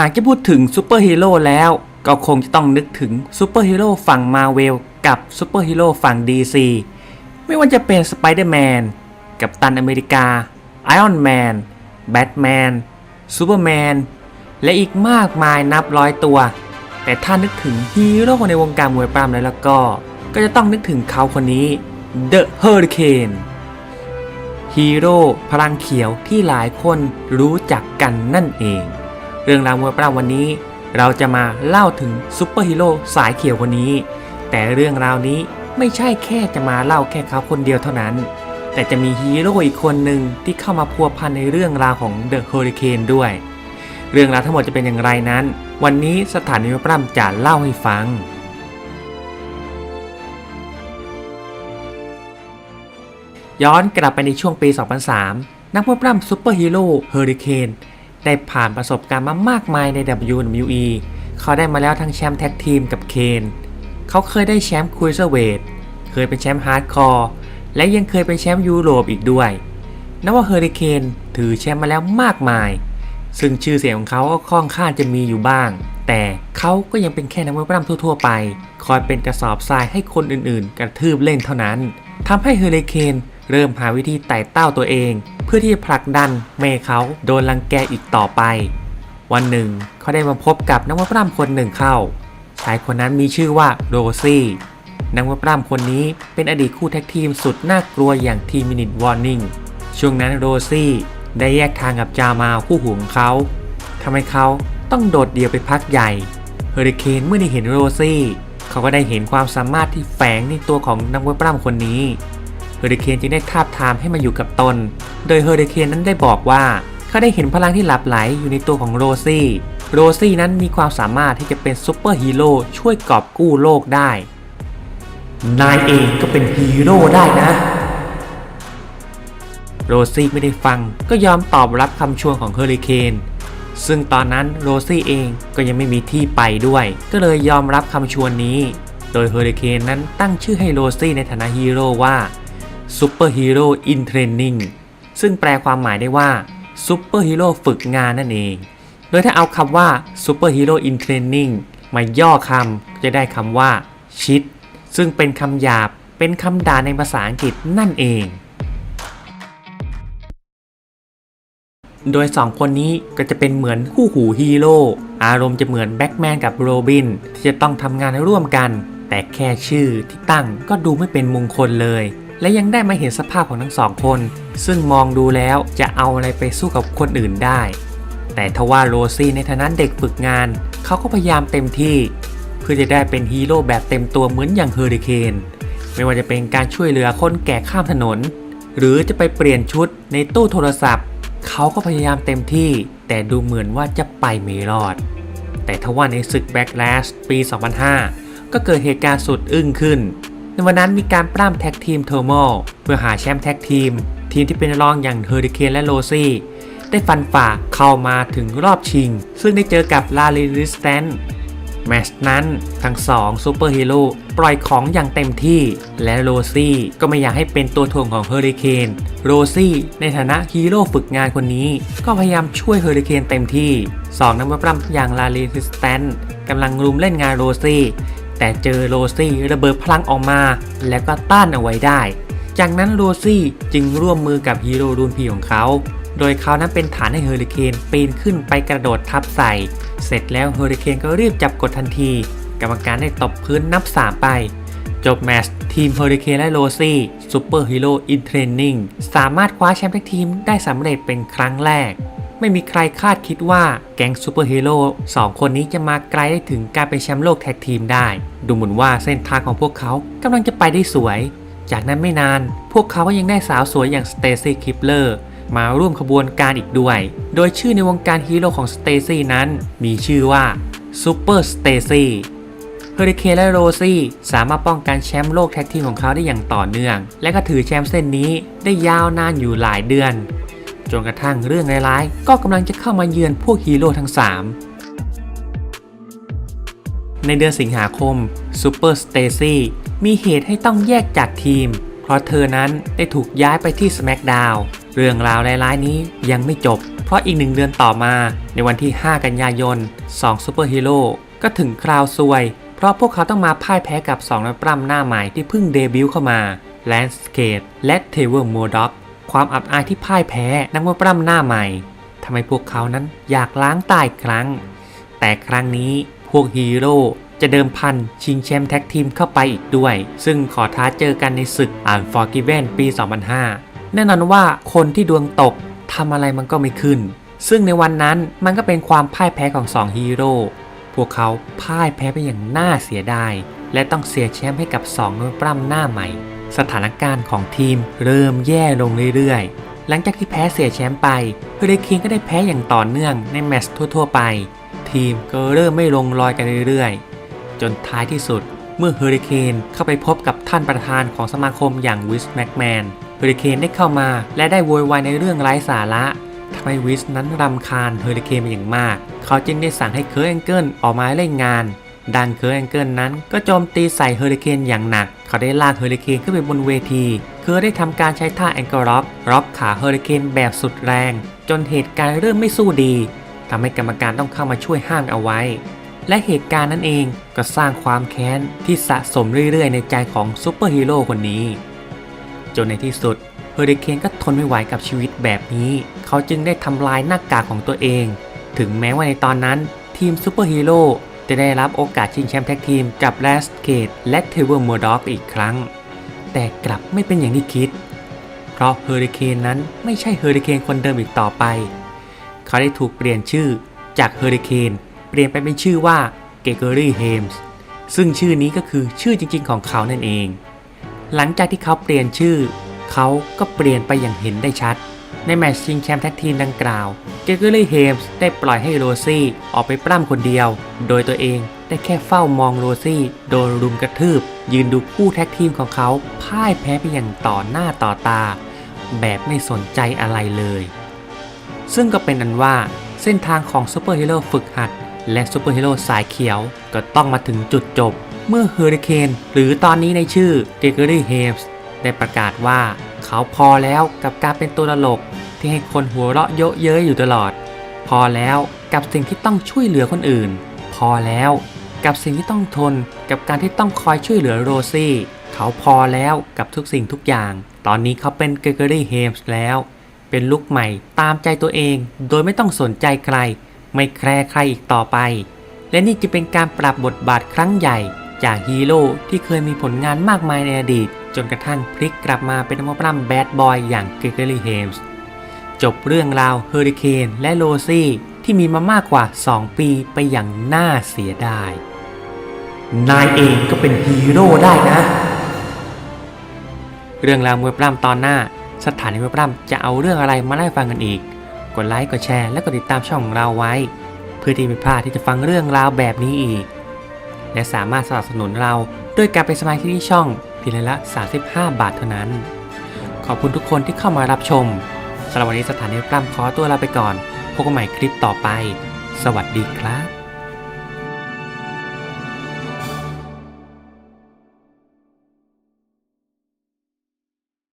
หากจะพูดถึงซูเปอร์ฮีโร่แล้ว ก็คงจะต้องนึกถึงซูเปอร์ฮีโร่ฝั่งมาเวลกับซูเปอร์ฮีโร่ฝั่ง DC ไม่ว่าจะเป็นสไปเดอร์แมนกับตันอเมริกาไอออนแมนแบทแมนซูเปอร์แมนและอีกมากมายนับร้อยตัว แต่ถ้านึกถึงฮีโร่ในวงการมวยปล้ำแล้วแล้วก็ ก็จะต้องนึกถึงเขาคนนี้ The Hurricane ฮีโร่พลังเขียวที่หลายคนรู้จักกันนั่นเอง เรื่องราวมวยปล้ำวันนี้ เราจะมาเล่าถึงซูเปอร์ฮีโร่สายเขียวคนนี้ แต่เรื่องราวนี้ไม่ใช่แค่จะมาเล่าแค่เขาคนเดียวเท่านั้น แต่จะมีฮีโร่อีกคนหนึ่งที่เข้ามาพัวพันในเรื่องราวของเดอะ u r ริเคนด้วย เรื่องราวทั้งหมดจะเป็นอย่างไรนั้น วันนี้สถานีมวยปล้ำจะเล่าให้ฟังย้อนกลับไปในช่วงปี 2003 นักมวยปล้ำซูเปอร์ฮีโร่เฮอริเคน ได้ผ่านประสบการณ์มามากมายใน WWE เขาได้มาแล้วทั้งแชมป์แท็กทีมกับเคนเขาเคยได้แชมป์คุยเซอร์เวทเคยเป็นแชมป์ฮาร์ดคอร์และยังเคยเป็นแชมป์ยุโรปอีกด้วยนับว่าเฮอริเคนถือแชมป์มาแล้วมากมาย ซึ่งชื่อเสียงของเขาก็ค่อนข้างจะมีอยู่บ้าง แต่เขาก็ยังเป็นแค่นักมวยปล้ำทั่วๆไป คอยเป็นกระสอบทรายให้คนอื่นๆ กระทืบเล่นเท่านั้นทำให้เฮอริเคน เริ่มหาวิธีไต่เต้าตัวเอง เพื่อที่จะผลักดันไม่ให้เขาโดนรังแกอีกต่อไป วันหนึ่งเขาได้มาพบกับนักวยปล้ำคนหนึ่งเข้า ชายคนนั้นมีชื่อว่าโรซี่นักวยปล้ำคนนี้เป็นอดีตคู่แท็กทีมสุดน่ากลัวอย่างทีมินิตวอร์นิ่งช่วงนั้นโรซี่ได้แยกทางกับจามาคู่หูของเขาทำให้เขาต้องโดดเดี่ยวไปพักใหญ่เฮอริเคนเมื่อได้เห็นโรซี่ เขาก็ได้เห็นความสามารถที่แฝงในตัวของนักวยปล้ำคนนี้ อริเคนจึงได้ทาบทามให้มาอยู่กับตน โดยเฮอริเคนนั้นได้บอกว่าเขาได้เห็นพลังที่หลับไหลอยู่ในตัวของโรซี่ โรซี่นั้นมีความสามารถที่จะเป็นซูเปอร์ฮีโร่ช่วยกอบกู้โลกได้ นายเองก็เป็นฮีโร่ได้นะ โรซี่ไม่ได้ฟังก็ยอมตอบรับคำชวนของเฮอริเคนซึ่งตอนนั้นโรซี่เองก็ยังไม่มีที่ไปด้วย ก็เลยยอมรับคำชวนนี้ โดยเฮอริเคนนั้นตั้งชื่อให้โรซี่ในฐานะฮีโร่ว่า ซูเปอร์ฮีโร่อินเทรนนิ่งซึ่งแปลความหมายได้ว่าซูเปอร์ฮีโร่ฝึกงานนั่นเอง โดยถ้าเอาคำว่าซูเปอร์ฮีโร่อินเทรนนิ่งมาย่อคำจะได้คำว่าชิดซึ่งเป็นคำหยาบเป็นคำด่าในภาษาอังกฤษนั่นเอง โดย2คนนี้ก็จะเป็นเหมือนคู่หูฮีโร่อารมณ์จะเหมือนแบ็กแมนกับโรบินที่จะต้องทำงานร่วมกัน แต่แค่ชื่อที่ตั้งก็ดูไม่เป็นมงคลเลย และยังได้มาเห็นสภาพของทั้งสองคน ซึ่งมองดูแล้วจะเอาอะไรไปสู้กับคนอื่นได้ แต่ทว่าโรซี่ในฐานะเด็กฝึกงาน เขาก็พยายามเต็มที่ เพื่อจะได้เป็นฮีโร่แบบเต็มตัวเหมือนอย่างเฮอริเคนไม่ว่าจะเป็นการช่วยเหลือคนแก่ข้ามถนน หรือจะไปเปลี่ยนชุดในตู้โทรศัพท์ เขาก็พยายามเต็มที่ แต่ดูเหมือนว่าจะไปไม่รอด แต่ทว่าในศึก Backlash ปี 2005 ก็เกิดเหตุการณ์สุดอึ้งขึ้น ในวันนั้นมีการปล้ำแท็กทีมเทอร์โมเพื่อหาแชมป์แท็กทีม ทีมที่เป็นรองอย่างเฮอริเคนและโรซี่ได้ฟันฝ่าเข้ามาถึงรอบชิง ซึ่งได้เจอกับลาลิริสแตนแมชนั้นทั้งสองซูเปอร์ฮีโร่ปล่อยของอย่างเต็มที่ และโรซี่ก็ไม่อยากให้เป็นตัวถ่วงของเฮอริเคนโรซี่ในฐานะฮีโร่ฝึกงานคนนี้ ก็พยายามช่วยเฮอริเคนเต็มที่สองนักมวยปล้ำอย่างลาลิสแตนกำลังรุมเล่นงานโรซี่ แต่เจอโรซี่ระเบิดพลังออกมา แล้วก็ต้านเอาไว้ได้ จากนั้นโรซี่จึงร่วมมือกับฮีโร่รุ่นพี่ของเขา โดยเขานั้นเป็นฐานให้เฮอริเคนปีนขึ้นไปกระโดดทับใส่ เสร็จแล้วเฮอริเคนก็รีบจับกดทันที กรรมการได้ตบพื้นนับ 3 ไปจบแมตช์ทีมเฮอริเคนและโรซี่ซูเปอร์ฮีโร่อินเทรนนิ่งสามารถคว้าแชมป์ทีมได้สำเร็จเป็นครั้งแรก ไม่มีใครคาดคิดว่าแก๊งซูเปอร์ฮีโร่สองคนนี้จะมาไกลได้ถึงการเป็นแชมป์โลกแท็กทีมได้ ดูเหมือนว่าเส้นทางของพวกเขากำลังจะไปได้สวย จากนั้นไม่นาน พวกเขาก็ยังได้สาวสวยอย่างสเตซี่คิปเลอร์มาร่วมขบวนการอีกด้วย โดยชื่อในวงการฮีโร่ของสเตซี่นั้น มีชื่อว่าซูเปอร์สเตซี่เฮอริเคนและโรซี่สามารถป้องกันแชมป์โลกแท็กทีมของเขาได้อย่างต่อเนื่อง และก็ถือแชมป์เส้นนี้ได้ยาวนานอยู่หลายเดือน จนกระทั่งเรื่องร้ายๆก็กำลังจะเข้ามาเยือนพวกฮีโร่ทั้ง 3 ในเดือนสิงหาคมซูเปอร์สเตซี่มีเหตุให้ต้องแยกจากทีม เพราะเธอนั้นได้ถูกย้ายไปที่ SmackDown เรื่องราวร้ายๆนี้ยังไม่จบ เพราะอีกหนึ่งเดือนต่อมา ในวันที่ 5 กันยายน2ซูเปอร์ฮีโร่ก็ถึงคราวซวย เพราะพวกเขาต้องมาพ่ายแพ้กับ2นักปล้ำหน้าใหม่ที่เพิ่งเดบิวต์เข้ามาแลนสเคดและเทเวอร์โมด็อก ความอับอายที่พ่ายแพ้นักมวยปล้ำหน้าใหม่ทำให้พวกเขานั้นอยากล้างตายครั้ง แต่ครั้งนี้พวกฮีโร่จะเดิมพันชิงแชมป์แท็กทีมเข้าไปอีกด้วย ซึ่งขอท้าเจอกันในศึกอ่านฟอร์กิเวนปี 2005 แน่นอนว่าคนที่ดวงตกทำอะไรมันก็ไม่ขึ้น ซึ่งในวันนั้นมันก็เป็นความพ่ายแพ้ของสองฮีโร่ พวกเขาพ่ายแพ้ไปอย่างน่าเสียดาย และต้องเสียแชมป์ให้กับ2นักปล้ำหน้าใหม่ สถานการณ์ของทีมเริ่มแย่ลงเรื่อยๆ หลังจากที่แพ้เสียแชมป์ไปเฮอริเคนก็ได้แพ้อย่างต่อเนื่องในแมตช์ทั่วๆ ไป ทีมก็เริ่มไม่ลงรอยกันเรื่อยๆ จนท้ายที่สุดเมื่อเฮอริเคนเข้าไปพบกับท่านประธานของสมาคมอย่างวิสแม็กแมน เฮอริเคนได้เข้ามาและได้โวยวายในเรื่องไร้สาระทำให้วิสนั้นรำคาญเฮอริเคนเป็นอย่างมาก เขาจึงได้สั่งให้เคิร์แองเกิลออกมาเล่นงาน ดังเคิร์แองเกิลนั้นก็โจมตีใส่เฮอริเคนอย่างหนัก เขาได้ลากเฮอริเคนขึ้นไปบนเวที เคิร์ได้ทำการใช้ท่าแองเกิลร็อกร็อกขาเฮอริเคนแบบสุดแรง จนเหตุการณ์เริ่มไม่สู้ดีทำให้กรรมการต้องเข้ามาช่วยห้ามเอาไว้ และเหตุการณ์นั้นเองก็สร้างความแค้นที่สะสมเรื่อยๆ ในใจของซูเปอร์ฮีโร่คนนี้ จนในที่สุดเฮอริเคนก็ทนไม่ไหวกับชีวิตแบบนี้ เขาจึงได้ทำลายหน้ากากของตัวเอง ถึงแม้ว่าในตอนนั้นทีมซูเปอร์ฮีโร่ จะได้รับโอกาสชิงแชมป์แท็กทีมกับแลสเกตและเทเวอร์มอร์ด็อกอีกครั้ง แต่กลับไม่เป็นอย่างที่คิด เพราะเฮอริเคนนั้นไม่ใช่เฮอริเคนคนเดิมอีกต่อไป เขาได้ถูกเปลี่ยนชื่อจากเฮอริเคนเปลี่ยนไปเป็นชื่อว่าเกเกอรี่เฮมส์ซึ่งชื่อนี้ก็คือชื่อจริง ๆ ของเขานั่นเอง หลังจากที่เขาเปลี่ยนชื่อ เขาก็เปลี่ยนไปอย่างเห็นได้ชัด ในแมตช์ชิงแชมป์แท็กทีมดังกล่าว เกเกอรี่เฮมส์ได้ปล่อยให้โรซี่ออกไปปล้ำคนเดียว โดยตัวเองได้แค่เฝ้ามองโรซี่โดนรุมกระทืบ ยืนดูคู่แท็กทีมของเขาพ่ายแพ้ไปอย่างต่อหน้าต่อตา แบบไม่สนใจอะไรเลย ซึ่งก็เป็นอันว่าเส้นทางของซูเปอร์ฮีโร่ฝึกหัด และซูเปอร์ฮีโร่สายเขียวก็ต้องมาถึงจุดจบ เมื่อเฮอริเคนหรือตอนนี้ในชื่อเกเกอรี่เฮมส์ได้ประกาศว่า เขาพอแล้วกับการเป็นตัวตลกที่ให้คนหัวเราะเยอะเย้ยอยู่ตลอด พอแล้วกับสิ่งที่ต้องช่วยเหลือคนอื่น พอแล้วกับสิ่งที่ต้องทนกับการที่ต้องคอยช่วยเหลือโรซี่ เขาพอแล้วกับทุกสิ่งทุกอย่าง ตอนนี้เขาเป็นเกเกอรี่เฮมส์แล้ว เป็นลุกใหม่ตามใจตัวเอง โดยไม่ต้องสนใจใคร ไม่แคร์ใครอีกต่อไป และนี่จะเป็นการปรับบทบาทครั้งใหญ่ จากฮีโร่ที่เคยมีผลงานมากมายในอดีต จนกระทั่งพลิกกลับมาเป็นนักมวยปล้ำแบดบอยอย่างเกเกอรี่เฮมส์จบเรื่องราวเฮอริเคนและโรซี่ที่มีมามากกว่า 2 ปีไปอย่างน่าเสียดาย นายเองก็เป็นฮีโร่ได้นะ เรื่องราวมวยปล้ำตอนหน้า สถานีมวยปล้ำจะเอาเรื่องอะไรมาไล่าให้ฟังกันอีก กดไลค์กดแชร์และกดติดตามช่องของเราไว้ เพื่อที่ไม่พลาดที่จะฟังเรื่องราวแบบนี้อีก และสามารถสนับสนุนเราด้วยการเป็นสมาชิกที่ช่อง พียละ 35 บาทเท่านั้น ขอบคุณทุกคนที่เข้ามารับชมสำหรับวันนี้สถานีปล้ำขอตัวลาไปก่อน พบกันใหม่คลิปต่อไป สวัสดีครับ